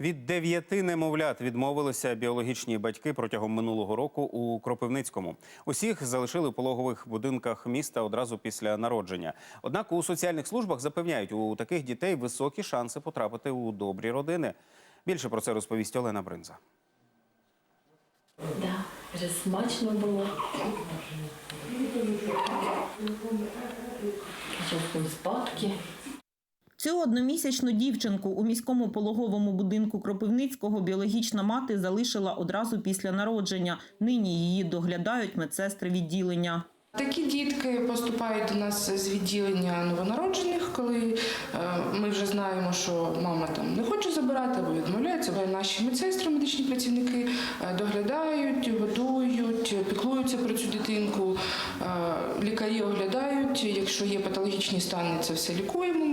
Від дев'яти немовлят відмовилися біологічні батьки протягом минулого року у Кропивницькому. Усіх залишили у пологових будинках міста одразу після народження. Однак у соціальних службах запевняють, у таких дітей високі шанси потрапити у добрі родини. Більше про це розповість Олена Бринза. Да, вже смачно було. Спадки. Цю одномісячну дівчинку у міському пологовому будинку Кропивницького біологічна мати залишила одразу після народження. Нині її доглядають медсестри відділення. Такі дітки поступають до нас з відділення новонароджених, коли е, ми вже знаємо, що мама там не хоче забирати або відмовляється, наші медсестри, медичні працівники е, доглядають, годують, піклуються про цю дитинку. Е, Лікарі оглядають. Якщо є патологічні стани, це все лікуємо.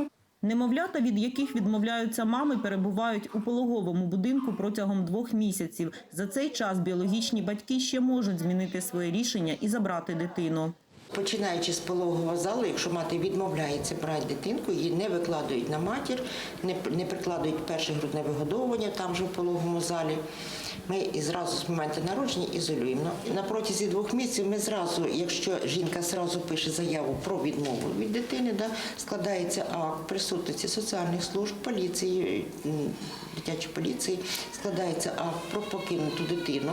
Немовлята, від яких відмовляються мами, перебувають у пологовому будинку протягом двох місяців. За цей час біологічні батьки ще можуть змінити своє рішення і забрати дитину. Починаючи з пологового залу, якщо мати відмовляється брати дитинку, її не викладають на матір, не, не прикладають перше грудне вигодовування там же в пологовому залі. Ми і зразу з моменту народження ізолюємо. На- протязі двох місяців ми зразу, якщо жінка зразу пише заяву про відмову від дитини, да, складається акт присутності соціальних служб, поліції, дитячої поліції, складається акт про покинуту дитину.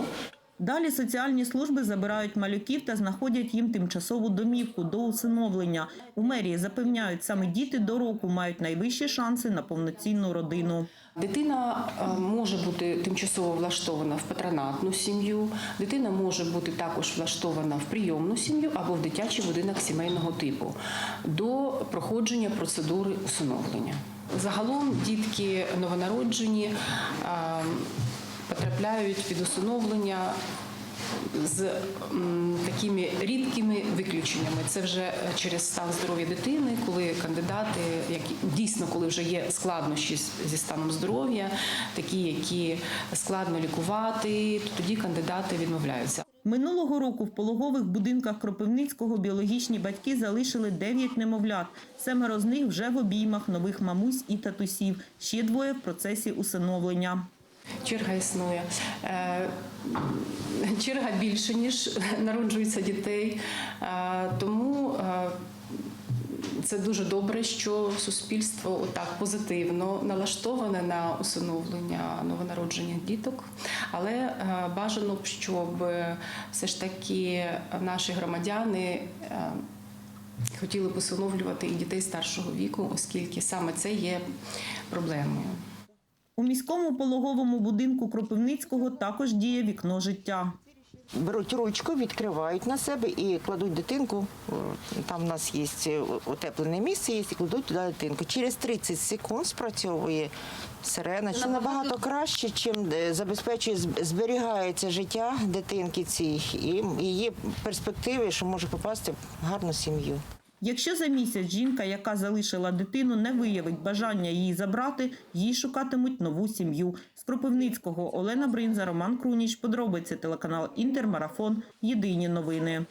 Далі соціальні служби забирають малюків та знаходять їм тимчасову домівку до усиновлення. У мерії запевняють, саме діти до року мають найвищі шанси на повноцінну родину. Дитина е, може бути тимчасово влаштована в патронатну сім'ю, дитина може бути також влаштована в прийомну сім'ю або в дитячий будинок сімейного типу до проходження процедури усиновлення. Загалом дітки новонароджені е, потрапляють від усиновлення з такими рідкими виключеннями. Це вже е, через стан здоров'я дитини, коли кандидати, які дійсно, коли вже є складнощі зі станом здоров'я, такі, які складно лікувати, то тоді кандидати відмовляються. Минулого року в пологових будинках Кропивницького біологічні батьки залишили 9 немовлят. Семеро з них вже в обіймах нових мамусь і татусів. Ще двоє в процесі усиновлення. Черга існує. Е, Черга більше, ніж народжується дітей. Е, Тому е, це дуже добре, що суспільство отак позитивно налаштоване на усиновлення новонароджених діток. Але бажано б, щоб все ж таки наші громадяни. Хотіли б усиновлювати і дітей старшого віку, оскільки саме це є проблемою. У міському пологовому будинку Кропивницького також діє вікно життя. Беруть ручку, відкривають на себе і кладуть дитинку. Там в нас є е, утеплене місце, є, і кладуть туди дитинку. Через 30 секунд спрацьовує сирена, що набагато краще, чим е, забезпечує зберігається життя дитинки цій і її перспективи, що може попасти в гарну сім'ю. Якщо за місяць жінка, яка залишила дитину, не виявить бажання її забрати, їй шукатимуть нову сім'ю. З Кропивницького Олена Бринза, Роман Круніч. Подробиці телеканал Інтермарафон. Єдині новини.